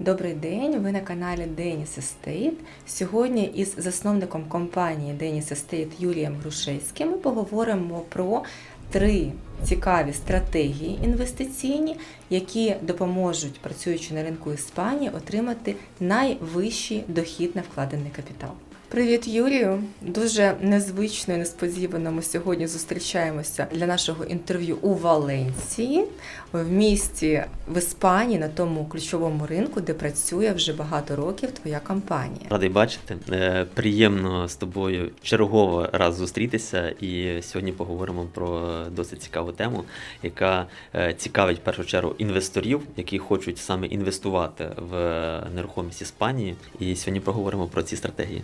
Добрий день, ви на каналі Деніс Естейт. Сьогодні із засновником компанії Деніс Естейт Юрієм Грушевським ми поговоримо про три цікаві стратегії інвестиційні, які допоможуть, працюючи на ринку Іспанії, отримати найвищий дохід на вкладений капітал. Привіт, Юрію! Дуже незвично і несподівано ми сьогодні зустрічаємося для нашого інтерв'ю у Валенції, в місті в Іспанії, на тому ключовому ринку, де працює вже багато років твоя компанія. Радий бачити. Е, Приємно з тобою чергово раз зустрітися. І сьогодні поговоримо про досить цікаву тему, яка е, цікавить в першу чергу інвесторів, які хочуть саме інвестувати в нерухомість Іспанії. І сьогодні поговоримо про ці стратегії.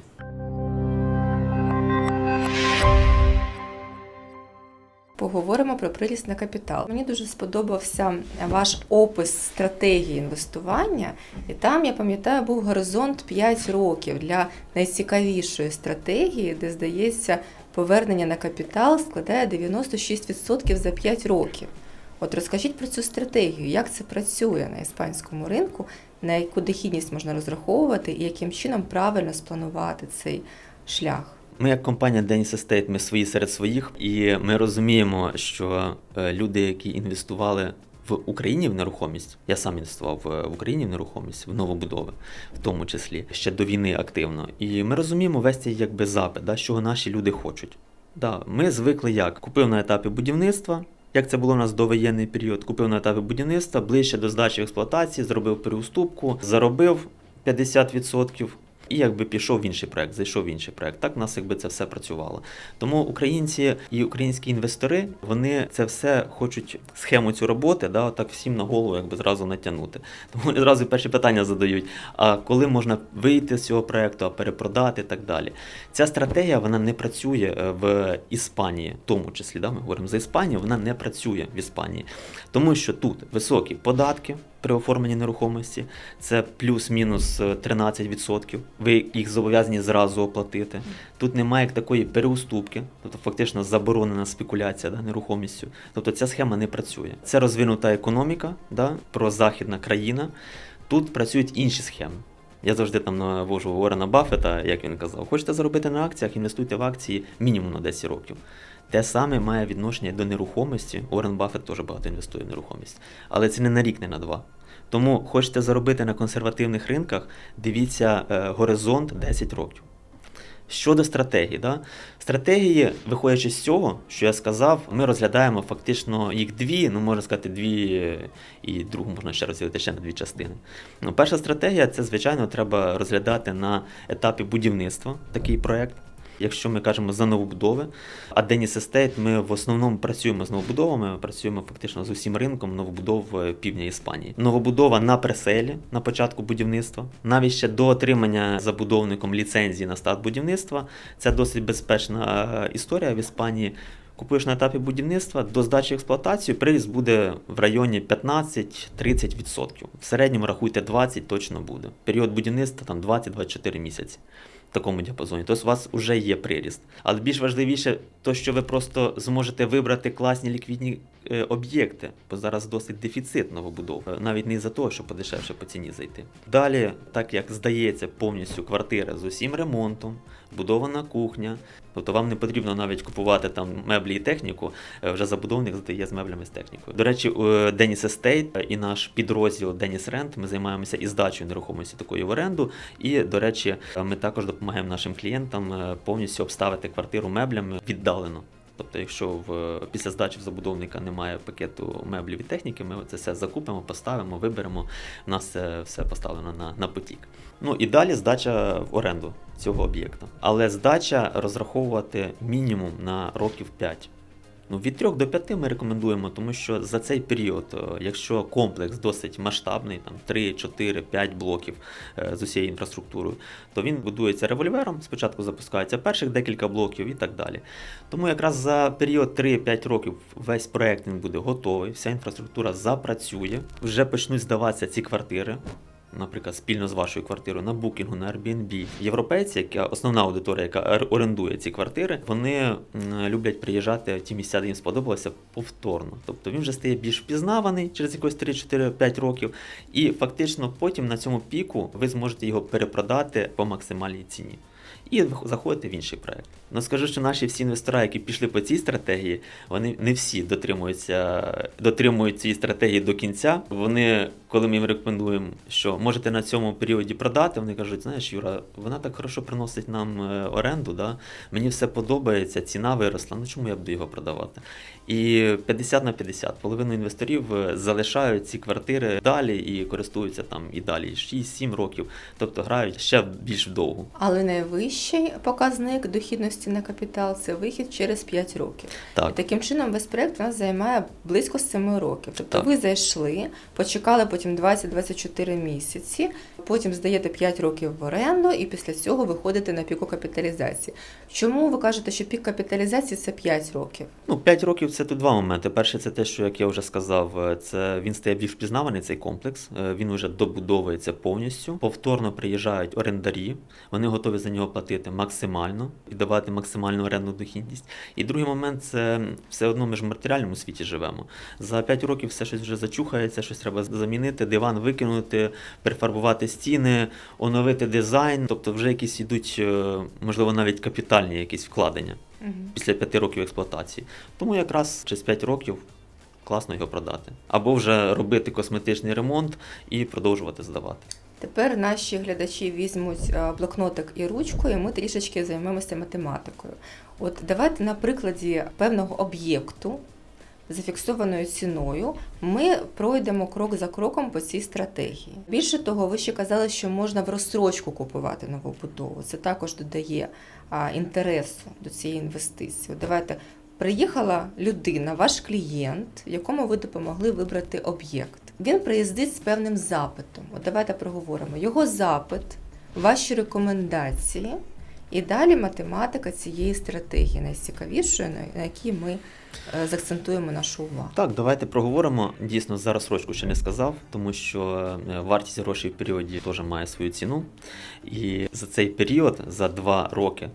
Поговоримо про приріст на капітал. Мені дуже сподобався ваш опис стратегії інвестування, і там я пам'ятаю був горизонт 5 років для найцікавішої стратегії, де здається повернення на капітал складає 96% за 5 років. От розкажіть про цю стратегію, як це працює на іспанському ринку, на яку дохідність можна розраховувати і яким чином правильно спланувати цей шлях. Ми, як компанія Dennis Estate, ми свої серед своїх, і ми розуміємо, що е, люди, які інвестували в Україні в нерухомість, я сам інвестував в в Україні в нерухомість, в новобудови, в тому числі ще до війни активно. І ми розуміємо весь цей якби запит, да, що наші люди хочуть. Да, ми звикли як купив на етапі будівництва. Як це було у нас довоєнний період, купив на етапі будівництва, ближче до здачі експлуатації, зробив переуступку, заробив 50%, і якби пішов в інший проект, зайшов в інший проект. Так в нас якби це все працювало. Тому українці і українські інвестори вони це все хочуть схему цю роботи, да, так всім на голову якби зразу натягнути. Тому вони зразу перші питання задають: а коли можна вийти з цього проекту, а перепродати і так далі. Ця стратегія вона не працює е, в Іспанії, в тому числі. Да, ми говоримо за Іспанію, вона не працює в Іспанії, тому що тут високі податки при оформленні нерухомості, це плюс-мінус е, 13%. Ви їх зобов'язані зразу оплатити. Тут немає як такої переуступки, тобто фактично заборонена спекуляція да, нерухомістю. Тобто ця схема не працює. Це розвинута економіка, да, прозахідна країна. Тут працюють інші схеми. Я завжди там навожу Уоррена Баффета, як він казав, хочете заробити на акціях, інвестуйте в акції мінімум на 10 років. Те саме має відношення до нерухомості. Уоррен Баффет теж багато інвестує в нерухомість. Але це не на рік, не на два. Тому хочете заробити на консервативних ринках, дивіться е, горизонт 10 років. Щодо стратегії, да? стратегії, виходячи з цього, що я сказав, ми розглядаємо фактично їх дві, ну можна сказати, дві, і другу можна ще розділити ще на дві частини. Ну, перша стратегія це, звичайно, треба розглядати на етапі будівництва такий проект. Якщо ми кажемо за новобудови, а Деніс Естейт, ми в основному працюємо з новобудовами, ми працюємо фактично з усім ринком новобудов е, півдня Іспанії. Новобудова на преселі на початку будівництва, навіть ще до отримання забудовником ліцензії на старт будівництва. Це досить безпечна е, історія в Іспанії. Купуєш на етапі будівництва, до здачі в експлуатацію приріст буде в районі 15-30%. В середньому рахуйте 20 точно буде. Період будівництва там 20-24 місяці. Такому діапазоні. Тобто у вас вже є приріст. Але більш важливіше, то що ви просто зможете вибрати класні ліквідні е, об'єкти, бо зараз досить дефіцит новобудов, навіть не за того, щоб подешевше по ціні зайти. Далі, так як здається, повністю квартира з усім ремонтом, будована кухня. Тобто вам не потрібно навіть купувати там меблі і техніку. е, Вже забудовник здає з меблями з технікою. До речі, Деніс Естейт і наш підрозділ Деніс Рент. Ми займаємося і здачею нерухомості такої в оренду. І, до речі, е, ми також допомагаємо нашим клієнтам е, повністю обставити квартиру меблями віддалено. Тобто, якщо в після здачі в забудовника немає пакету меблів і техніки, ми це все закупимо, поставимо, виберемо. У нас це все поставлено на, на потік. Ну і далі здача в оренду цього об'єкта. Але здача розраховувати мінімум на років 5. Ну, від 3 до 5 ми рекомендуємо, тому що за цей період, е, якщо комплекс досить масштабний, там 3, 4, 5 блоків е, з усією інфраструктурою, то він будується револьвером. Спочатку запускається перших декілька блоків і так далі. Тому якраз за період 3-5 років весь проект він буде готовий, вся інфраструктура запрацює, вже почнуть здаватися ці квартири. Наприклад, спільно з вашою квартирою на букінгу, на Airbnb. Європейці, яка основна аудиторія, яка ор- орендує ці квартири, вони люблять приїжджати в ті місця, де їм сподобалося, повторно. Тобто він вже стає більш впізнаваний через якось 3-4-5 років, і фактично потім на цьому піку ви зможете його перепродати по максимальній ціні. І заходите в інший проект. Ну скажу, що наші всі інвестори, які пішли по цій стратегії, вони не всі дотримуються, дотримують цієї стратегії до кінця. Вони, коли ми їм рекомендуємо, що можете на цьому періоді продати, вони кажуть, знаєш, Юра, вона так хорошо приносить нам е, оренду, да? мені все подобається, ціна виросла. Ну чому я буду його продавати? І 50 на 50. Половина інвесторів е, залишають ці квартири далі і користуються там і далі 6-7 років, тобто грають ще більш вдовго. Але найвищий показник дохідності на капітал це вихід через 5 років. І таким чином весь проект у нас займає близько 7 років. Тобто Так. ви зайшли, почекали потім 20-24 місяці, потім здаєте 5 років в оренду і після цього виходите на піку капіталізації. Чому ви кажете, що пік капіталізації це 5 років? Ну, 5 років це тут два моменти. Перше, це те, що як я вже сказав, це він стає більш впізнаваний цей комплекс. е, Він вже добудовується повністю. Повторно приїжджають орендарі, вони готові за нього платити максимально і давати максимальну орендну дохідність. І другий момент це все одно ми ж в матеріальному світі живемо. За 5 років все щось вже зачухається, щось треба замінити, диван викинути, перефарбувати стіни, оновити дизайн. Тобто вже якісь йдуть, е, можливо, навіть капітальні якісь вкладення після 5 років експлуатації. Тому якраз через 5 років класно його продати. Або вже робити косметичний ремонт і продовжувати здавати. Тепер наші глядачі візьмуть е, блокнотик і ручку, і ми трішечки займемося математикою. От давайте на прикладі певного об'єкту за фіксованою ціною ми пройдемо крок за кроком по цій стратегії. Більше того, ви ще казали, що можна в розстрочку купувати нову будову. Це також додає інтересу до цієї інвестиції. От давайте приїхала людина, ваш клієнт, якому ви допомогли вибрати об'єкт. Він приїздить з певним запитом. От давайте проговоримо. Його запит, ваші рекомендації, і далі математика цієї стратегії, найцікавішої, на- якій ми е, заакцентуємо нашу увагу. Так, давайте проговоримо. Дійсно, за розсрочку ще не сказав, тому що е, вартість грошей в періоді теж має свою ціну. І за цей період, за два роки,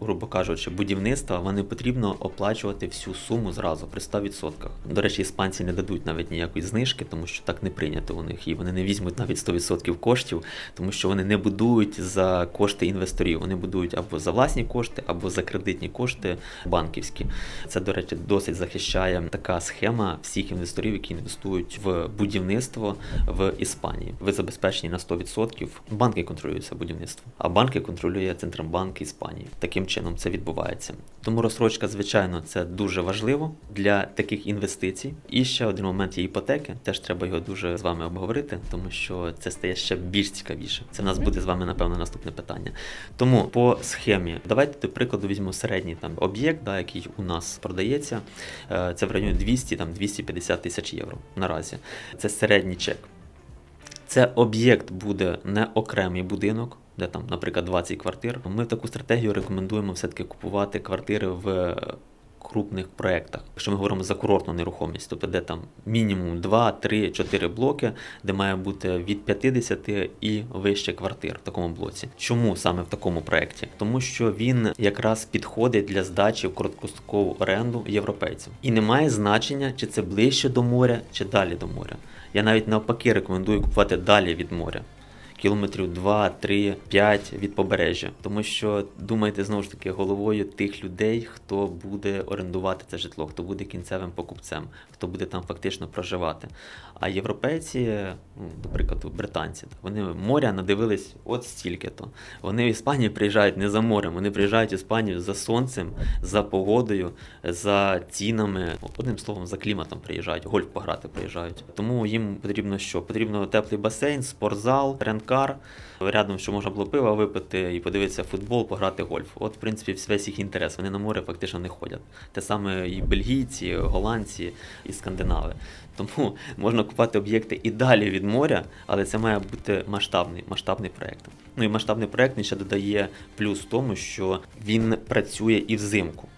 грубо кажучи, будівництва, вони потрібно оплачувати всю суму зразу при 100%. До речі, іспанці не дадуть навіть ніякої знижки, тому що так не прийнято у них. І вони не візьмуть навіть 100% коштів, тому що вони не будують за кошти інвесторів. Вони будують або за власні кошти, або за кредитні кошти банківські. Це, до речі, досить захищає така схема всіх інвесторів, які інвестують в будівництво в Іспанії. Ви забезпечені на 100%. Банки контролюють це будівництво, а банки контролює Центробанк Іспанії. Таким чином це відбувається. Тому розсрочка, звичайно, це дуже важливо для таких інвестицій. І ще один момент є іпотеки. Теж треба його дуже з вами обговорити, тому що це стає ще більш цікавіше. Це в нас буде з вами напевно наступне питання. Тому по схемі, давайте до прикладу візьмемо середній там об'єкт, да, який у нас продається. Е, Це в районі 200 там 250 тисяч євро наразі. Це середній чек. Це об'єкт буде не окремий будинок, де там, наприклад, 20 квартир. Ми в таку стратегію рекомендуємо все-таки купувати квартири в крупних проєктах. Якщо ми говоримо за курортну нерухомість, тобто де там мінімум 2, 3, 4 блоки, де має бути від 50 і вище квартир в такому блоці. Чому саме в такому проєкті? Тому що він якраз підходить для здачі в короткострокову оренду європейцям. І не має значення, чи це ближче до моря, чи далі до моря. Я навіть навпаки рекомендую купувати далі від моря. Кілометрів 2, 3, 5 від побережжя. Тому що думайте знову ж таки головою тих людей, хто буде орендувати це житло, хто буде кінцевим покупцем, хто буде там фактично проживати. А європейці, до прикладу, британці, вони моря надивились от стільки-то. Вони в Іспанію приїжджають не за морем, вони приїжджають в Іспанію за сонцем, за погодою, за цінами. Одним словом, за кліматом приїжджають, гольф пограти приїжджають. Тому їм потрібно що? Потрібно теплий басейн, спортзал, ренкар. Рядом, що можна було пива випити і подивитися футбол, пограти гольф. От, в принципі, весь їх інтерес. Вони на море фактично не ходять. Те саме і бельгійці, голландці, і скандинави. Тому можна купувати об'єкти і далі від моря, але це має бути масштабний, масштабний проєкт. Ну і масштабний проєкт ще додає плюс в тому, що він працює і взимку.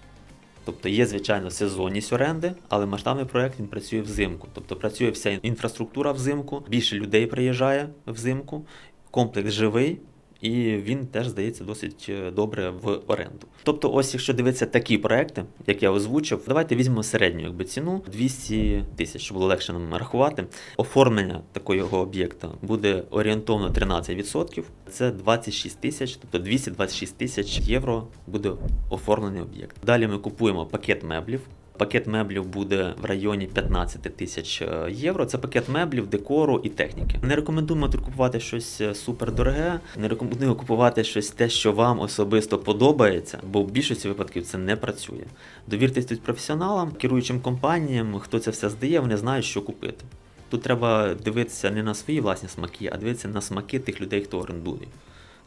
Тобто є, звичайно, сезонність оренди, але масштабний проект він працює взимку. Тобто працює вся інфраструктура взимку, більше людей приїжджає взимку, комплекс живий. І він теж здається досить е, добре в оренду. Тобто, ось якщо дивитися такі проекти, як я озвучив, давайте візьмемо середню якби ціну 200 тисяч, щоб було легше нам рахувати. Оформлення такого об'єкта буде орієнтовно 13%. Це 26 тисяч, тобто 226 тисяч євро буде оформлений об'єкт. Далі ми купуємо пакет меблів. Пакет меблів буде в районі 15 тисяч е, євро. Це пакет меблів, декору і техніки. Не рекомендуємо купувати щось е, супер дороге. Не рекомендуємо купувати щось те, що вам особисто подобається, бо в більшості випадків це не працює. Довіртесь тут професіоналам, керуючим компаніям, хто це все здає, вони знають, що купити. Тут треба дивитися не на свої власні смаки, а дивитися на смаки тих людей, хто орендує.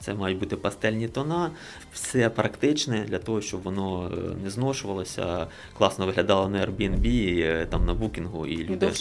Це мають бути пастельні тона, все практичне для того, щоб воно е, не зношувалося, класно виглядало на Airbnb, е, там на букінгу, і люди,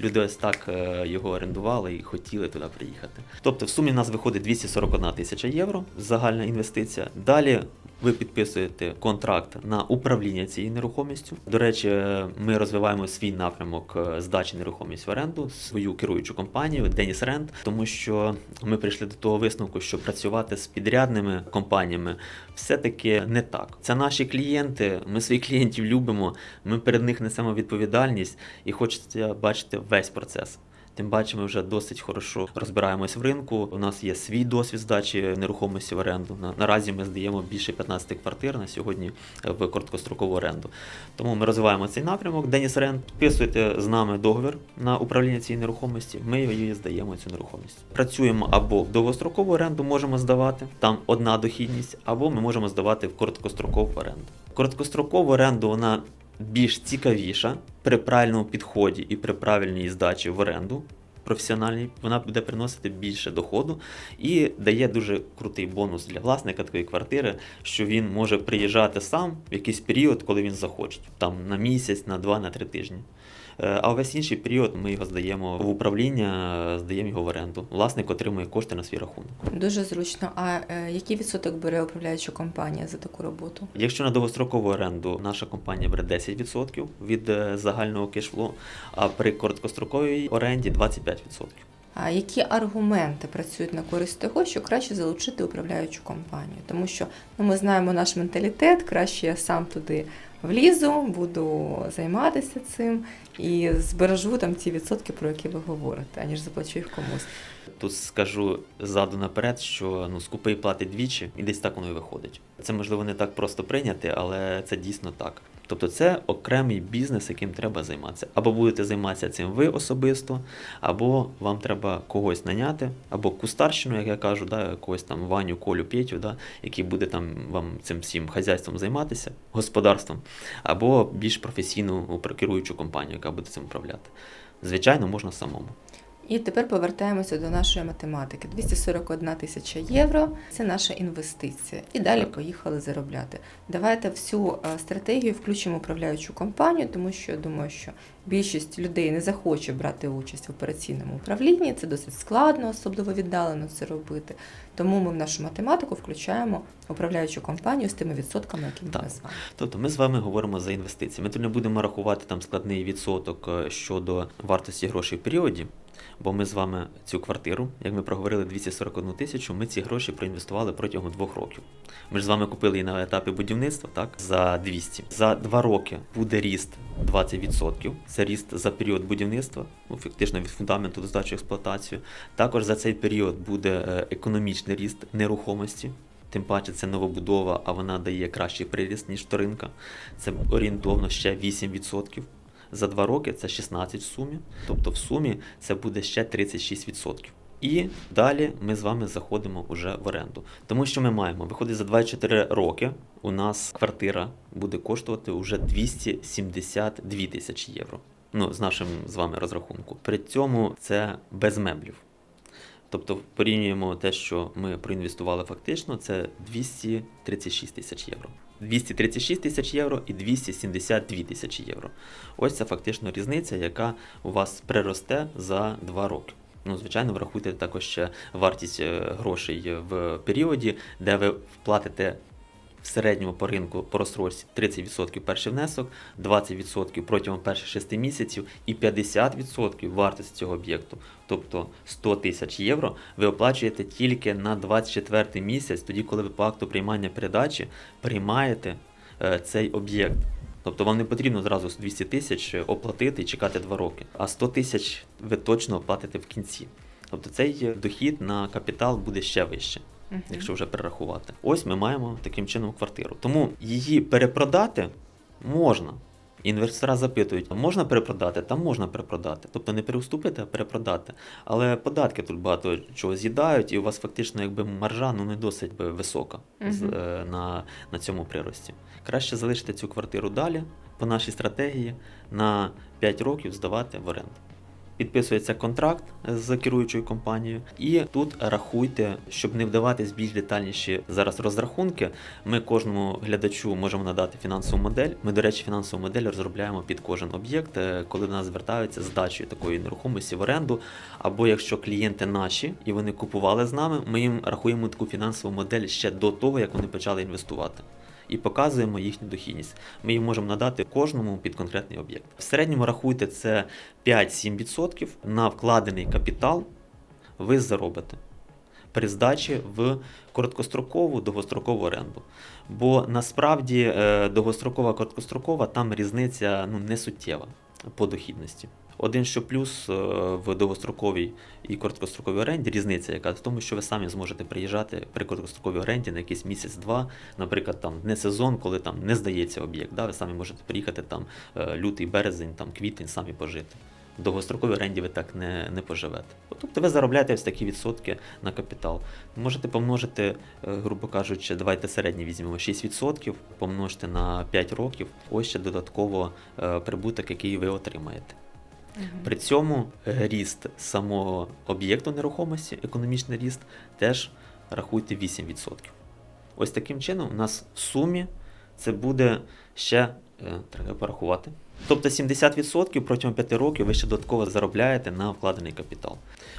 люди ось так е, його орендували і хотіли туди приїхати. Тобто в сумі в нас виходить 241 тисяча євро загальна інвестиція. Далі ви підписуєте контракт на управління цією нерухомістю. До речі, е, ми розвиваємо свій напрямок е, здачі нерухомість в оренду, свою керуючу компанію Деніс Рент, тому що ми прийшли до того висновку, що працювати з підрядними компаніями все-таки не так. Це наші клієнти. Ми своїх клієнтів любимо. Ми перед них несемо відповідальність і хочеться бачити весь процес. Тим паче ми вже досить хорошо розбираємось в ринку. У нас є свій досвід здачі нерухомості в оренду. Наразі ми здаємо більше 15 квартир на сьогодні е, в короткострокову оренду. Тому ми розвиваємо цей напрямок. Деніс Рент, підписуйте з нами договір на управління цієї нерухомості. Ми її здаємо цю нерухомість. Працюємо або в довгострокову оренду можемо здавати, там одна дохідність, або ми можемо здавати в короткострокову оренду. Короткострокову оренду вона більш цікавіша при правильному підході і при правильній здачі в оренду. Професіональній, вона буде приносити більше доходу і дає дуже крутий бонус для власника такої квартири, що він може приїжджати сам в якийсь період, коли він захоче, там на місяць, на два, на три тижні. Е, А весь інший період ми його здаємо в управління, е, здаємо його в оренду. Власник отримує кошти на свій рахунок. Дуже зручно. А е, який відсоток бере управляюча компанія за таку роботу? Якщо на довгострокову оренду наша компанія бере 10% від загального кешфло, а при короткостроковій оренді 25%. А які аргументи працюють на користь того, що краще залучити управляючу компанію? Тому що ну, ми знаємо наш менталітет, краще я сам туди влізу, буду займатися цим і збережу там ті відсотки, про які ви говорите, аніж заплачу їх комусь. Тут скажу ззаду наперед, що ну скупий платить двічі, і десь так воно і виходить. Це можливо не так просто прийняти, але це дійсно так. Тобто це окремий бізнес, яким треба займатися. Або будете займатися цим ви особисто, або вам треба когось наняти, або кустарщину, як я кажу, да, когось там Ваню, Колю, Петю, да, який буде там вам цим всім хазяйством займатися, господарством, або більш професійну упра- керуючу компанію, яка буде цим управляти. Звичайно, можна самому. І тепер повертаємося до нашої математики. 241 тисяча євро це наша інвестиція. І далі Так. поїхали заробляти. Давайте всю е, стратегію включимо управляючу компанію, тому що я думаю, що більшість людей не захоче брати участь в операційному управлінні. Це досить складно, особливо віддалено це робити. Тому ми в нашу математику включаємо управляючу компанію з тими відсотками, які ми назвали. Тобто ми з вами говоримо за інвестиції. Ми тут не будемо рахувати там складний відсоток е, щодо вартості грошей в періоді, бо ми з вами цю квартиру, як ми проговорили 241 тисячу, ми ці гроші проінвестували протягом двох років. Ми ж з вами купили її на етапі будівництва, так, за 200. За два роки буде ріст 20%. Це ріст за період будівництва, ну, фактично від фундаменту до здачі експлуатацію. Також за цей період буде е, економічний ріст нерухомості. Тим паче це новобудова, а вона дає кращий приріст, ніж вторинка. Це орієнтовно ще 8%. За два роки це 16 в сумі. Тобто в сумі це буде ще 36%. І далі ми з вами заходимо вже в оренду. Тому що ми маємо, виходить за 24 роки, у нас квартира буде коштувати вже 272 тисячі євро. Ну, з нашим з вами розрахунку. При цьому це без меблів. Тобто порівнюємо те, що ми проінвестували фактично, це 236 тисяч євро. 236 тисяч євро і 272 тисячі євро. Ось це фактично різниця, яка у вас приросте за 2 роки. Ну, звичайно, врахуйте також ще вартість е, грошей в періоді, де ви вплатите в середньому по ринку по розстройстві 30% перший внесок, 20% протягом перших 6 місяців і 50% вартості цього об'єкту, тобто 100 тисяч євро, ви оплачуєте тільки на 24 місяць, тоді, коли ви по акту приймання передачі приймаєте е, цей об'єкт. Тобто вам не потрібно зразу 200 тисяч оплатити і чекати 2 роки, а 100 тисяч ви точно оплатите в кінці. Тобто цей дохід на капітал буде ще вище Мгм. якщо вже перерахувати. Ось ми маємо таким чином квартиру. Тому її перепродати можна. Інвестора запитують, можна перепродати? Там можна перепродати. Тобто не переуступити, а перепродати. Але податки тут багато чого з'їдають, і у вас фактично якби маржа ну, не досить би висока з, Мгм. е, на, на цьому прирості. Краще залишити цю квартиру далі по нашій стратегії на 5 років здавати в оренду підписується контракт з керуючою компанією, і тут рахуйте, щоб не вдаватись більш детальніші зараз розрахунки. Ми кожному глядачу можемо надати фінансову модель. Ми, до речі, фінансову модель розробляємо під кожен об'єкт, е, коли до нас звертаються з дачею такої нерухомості в оренду. Або якщо клієнти наші і вони купували з нами, ми їм рахуємо таку фінансову модель ще до того, як вони почали інвестувати. І показуємо їхню дохідність. Ми її можемо надати кожному під конкретний об'єкт. В середньому рахуйте це 5-7% на вкладений капітал ви заробите при здачі в короткострокову довгострокову оренду. Бо насправді е, довгострокова короткострокова там різниця ну, не суттєва по дохідності. Один що плюс е, в довгостроковій і короткостроковій оренді різниця, яка в тому, що ви самі зможете приїжджати при короткостроковій оренді на якийсь місяць-два, наприклад, там не сезон, коли там не здається об'єкт. Да? Ви самі можете приїхати там е, лютий, березень, там квітень, самі пожити. В довгостроковій оренді ви так не, не поживете. Тобто ви заробляєте ось такі відсотки на капітал. Можете помножити, е, грубо кажучи, давайте середній візьмемо 6%, помножити на 5 років, ось ще додатково прибуток, який ви отримаєте. При цьому е, ріст самого об'єкту нерухомості, економічний ріст, теж рахуйте 8%. Ось таким чином у нас в сумі це буде ще е, треба порахувати. Тобто 70% протягом 5 років ви ще додатково заробляєте на вкладений капітал.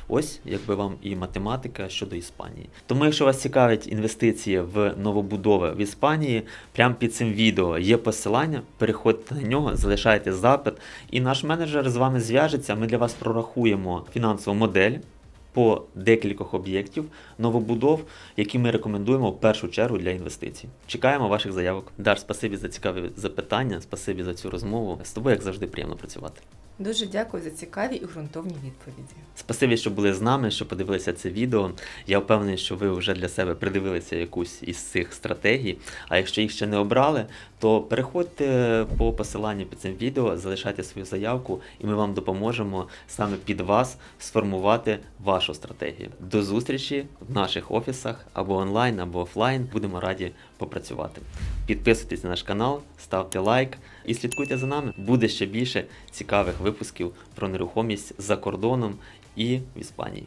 Ось якби вам і математика щодо Іспанії. Тому, якщо вас цікавлять інвестиції в новобудови в Іспанії, прямо під цим відео є посилання. Переходьте на нього, залишайте запит, і наш менеджер з вами зв'яжеться. Ми для вас прорахуємо фінансову модель по декількох об'єктів новобудов, які ми рекомендуємо в першу чергу для інвестицій. Чекаємо ваших заявок. Дар, спасибі за цікаві запитання, спасибі за цю розмову. З тобою, як завжди, приємно працювати. Дуже дякую за цікаві і ґрунтовні відповіді. Спасибі, що були з нами, що подивилися це відео. Я впевнений, що ви вже для себе придивилися якусь із цих стратегій. А якщо їх ще не обрали, то переходьте по посиланню під цим відео, залишайте свою заявку, і ми вам допоможемо саме під вас сформувати вашу стратегію. До зустрічі в наших офісах або онлайн, або офлайн. Будемо раді попрацювати. Підписуйтесь на наш канал, ставте лайк і слідкуйте за нами. Буде ще більше цікавих випусків про нерухомість за кордоном і в Іспанії.